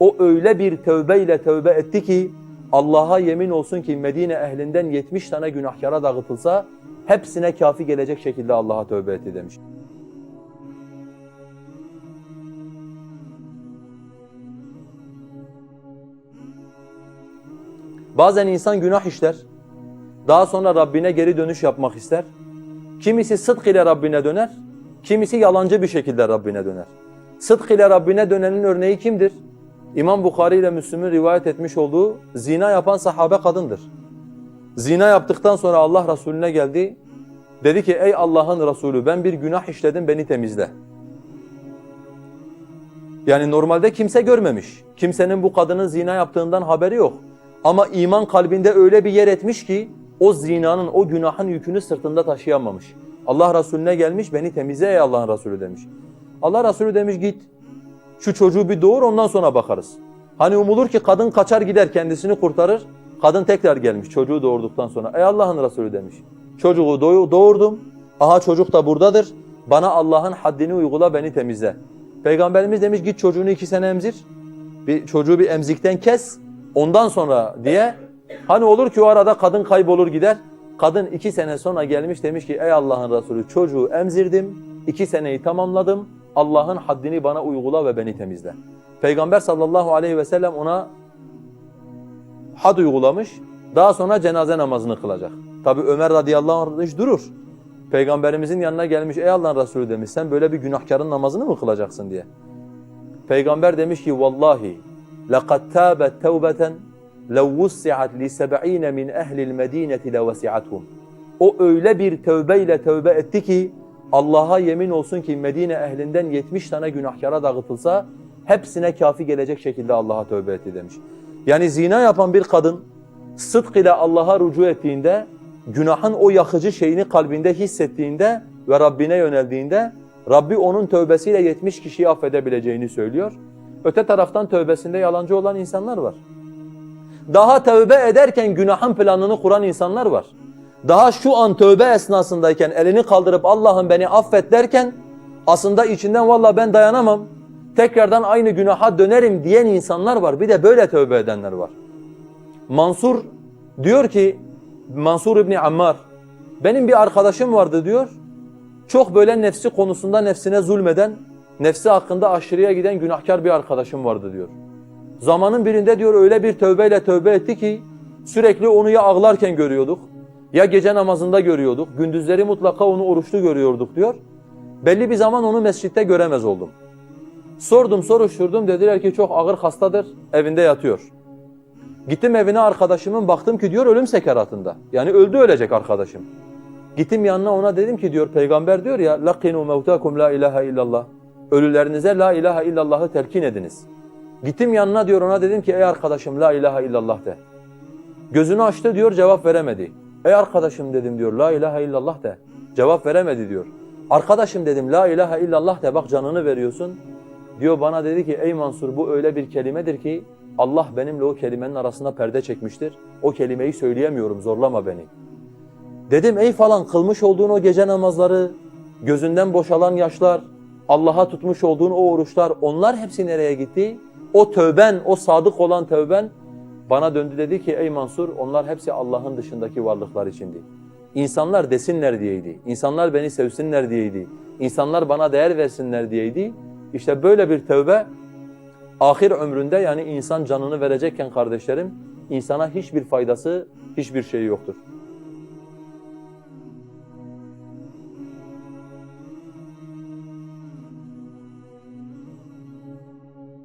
O öyle bir tövbeyle tövbe etti ki Allah'a yemin olsun ki Medine ehlinden 70 tane günahkara dağıtılsa hepsine kafi gelecek şekilde Allah'a tövbe etti demiş. Bazen insan günah işler. Daha sonra Rabbine geri dönüş yapmak ister. Kimisi sıdk ile Rabbine döner, kimisi yalancı bir şekilde Rabbine döner. Sıdk ile Rabbine dönenin örneği kimdir? İmam Bukhari ile Müslüm'ün rivayet etmiş olduğu zina yapan sahabe kadındır. Zina yaptıktan sonra Allah Resulüne geldi. Dedi ki ey Allah'ın Resulü ben bir günah işledim beni temizle. Yani normalde kimse görmemiş. Kimsenin bu kadının zina yaptığından haberi yok. Ama iman kalbinde öyle bir yer etmiş ki o zinanın, o günahın yükünü sırtında taşıyamamış. Allah Resulüne gelmiş, beni temizle ey Allah'ın Resulü demiş. Allah Resulü demiş git, şu çocuğu bir doğur ondan sonra bakarız. Hani umulur ki kadın kaçar gider kendisini kurtarır. Kadın tekrar gelmiş çocuğu doğurduktan sonra. Ey Allah'ın Resulü demiş. Çocuğu doğ- doğurdum. Aha çocuk da buradadır. Bana Allah'ın haddini uygula beni temizle. Peygamberimiz demiş git çocuğunu iki sene emzir. Bir çocuğu bir emzikten kes. Ondan sonra diye. Hani olur ki o arada kadın kaybolur gider. Kadın iki sene sonra gelmiş demiş ki ey Allah'ın Resulü çocuğu emzirdim. iki seneyi tamamladım. Allah'ın haddini bana uygula ve beni temizle. Peygamber sallallahu aleyhi ve sellem ona had uygulamış. Daha sonra cenaze namazını kılacak. Tabi Ömer radıyallahu anh hiç durur. Peygamberimizin yanına gelmiş ey Allah'ın Resulü demiş sen böyle bir günahkarın namazını mı kılacaksın diye. Peygamber demiş ki vallahi لَقَدْ تَابَتْ تَوْبَةً لَوْ وُسِّعَتْ لِسَبْعِينَ مِنْ اَهْلِ الْمَد۪ينَةِ لَوَسِعَتْهُمْ O öyle bir tövbeyle tövbe etti ki Allah'a yemin olsun ki Medine ehlinden 70 tane günahkara dağıtılsa hepsine kafi gelecek şekilde Allah'a tövbe etti demiş. Yani zina yapan bir kadın sıdk ile Allah'a rücu ettiğinde günahın o yakıcı şeyini kalbinde hissettiğinde ve Rabbine yöneldiğinde Rabbi onun tövbesiyle 70 kişiyi affedebileceğini söylüyor. Öte taraftan tövbesinde yalancı olan insanlar var. Daha tövbe ederken günahın planını kuran insanlar var. Daha şu an tövbe esnasındayken elini kaldırıp Allah'ım beni affet derken aslında içinden valla ben dayanamam. Tekrardan aynı günaha dönerim diyen insanlar var. Bir de böyle tövbe edenler var. Mansur diyor ki Mansur İbni Ammar benim bir arkadaşım vardı diyor. Çok böyle nefsi konusunda nefsine zulmeden, nefsi hakkında aşırıya giden günahkar bir arkadaşım vardı diyor. Zamanın birinde diyor öyle bir tövbeyle tövbe etti ki sürekli onu ya ağlarken görüyorduk ya gece namazında görüyorduk, gündüzleri mutlaka onu oruçlu görüyorduk diyor. Belli bir zaman onu mescitte göremez oldum. Sordum, soruşturdum. Dediler ki çok ağır hastadır, evinde yatıyor. Gittim evine arkadaşımın baktım ki diyor ölüm sekeratında. Yani öldü ölecek arkadaşım. Gittim yanına ona dedim ki diyor peygamber diyor ya lakinu mevtakum la ilahe illallah. Ölülerinize la ilahe illallah'ı telkin ediniz. Gittim yanına diyor ona dedim ki ey arkadaşım la ilahe illallah de. Gözünü açtı diyor cevap veremedi. Ey arkadaşım dedim diyor la ilahe illallah de. Cevap veremedi diyor. Arkadaşım dedim la ilahe illallah de bak canını veriyorsun. Diyor bana dedi ki ey Mansur bu öyle bir kelimedir ki Allah benimle o kelimenin arasında perde çekmiştir. O kelimeyi söyleyemiyorum zorlama beni. Dedim ey falan kılmış olduğun o gece namazları, gözünden boşalan yaşlar, Allah'a tutmuş olduğun o oruçlar onlar hepsi nereye gitti? O tövben, o sadık olan tövben bana döndü dedi ki ey Mansur onlar hepsi Allah'ın dışındaki varlıklar içindi. İnsanlar desinler diyeydi. İnsanlar beni sevsinler diyeydi. İnsanlar bana değer versinler diyeydi. İşte böyle bir tövbe ahir ömründe yani insan canını verecekken kardeşlerim insana hiçbir faydası, hiçbir şeyi yoktur.